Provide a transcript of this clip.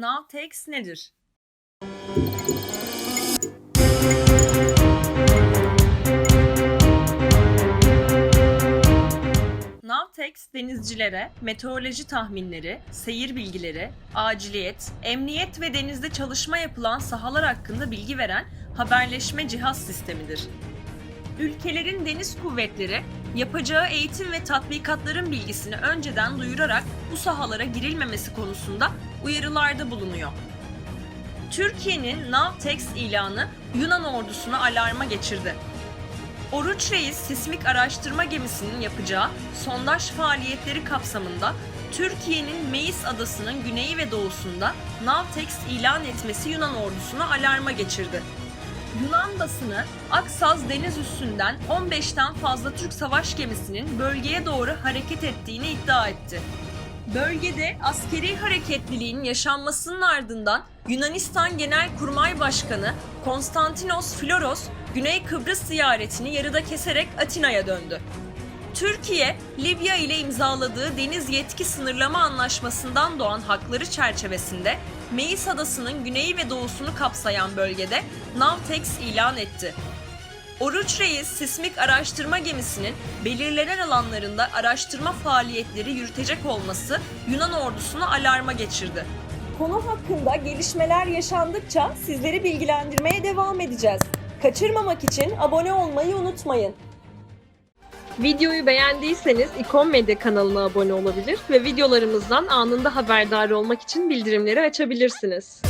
Navtex nedir? Navtex denizcilere meteoroloji tahminleri, seyir bilgileri, aciliyet, emniyet ve denizde çalışma yapılan sahalar hakkında bilgi veren haberleşme cihaz sistemidir. Ülkelerin deniz kuvvetleri yapacağı eğitim ve tatbikatların bilgisini önceden duyurarak bu sahalara girilmemesi konusunda uyarılarda bulunuyor. Türkiye'nin Navtex ilanı Yunan ordusunu alarma geçirdi. Oruç Reis sismik araştırma gemisinin yapacağı sondaj faaliyetleri kapsamında Türkiye'nin Meis adasının güneyi ve doğusunda Navtex ilan etmesi Yunan ordusunu alarma geçirdi. Yunan basını Aksaz deniz üstünden 15'ten fazla Türk savaş gemisinin bölgeye doğru hareket ettiğini iddia etti. Bölgede askeri hareketliliğin yaşanmasının ardından Yunanistan Genelkurmay Başkanı Konstantinos Floros, Güney Kıbrıs ziyaretini yarıda keserek Atina'ya döndü. Türkiye, Libya ile imzaladığı deniz yetki sınırlama anlaşmasından doğan hakları çerçevesinde Meis Adası'nın güneyi ve doğusunu kapsayan bölgede Navtex ilan etti. Oruç Reis sismik araştırma gemisinin belirlenen alanlarında araştırma faaliyetleri yürütecek olması Yunan ordusunu alarma geçirdi. Konu hakkında gelişmeler yaşandıkça sizleri bilgilendirmeye devam edeceğiz. Kaçırmamak için abone olmayı unutmayın. Videoyu beğendiyseniz İkon Medya kanalına abone olabilir ve videolarımızdan anında haberdar olmak için bildirimleri açabilirsiniz.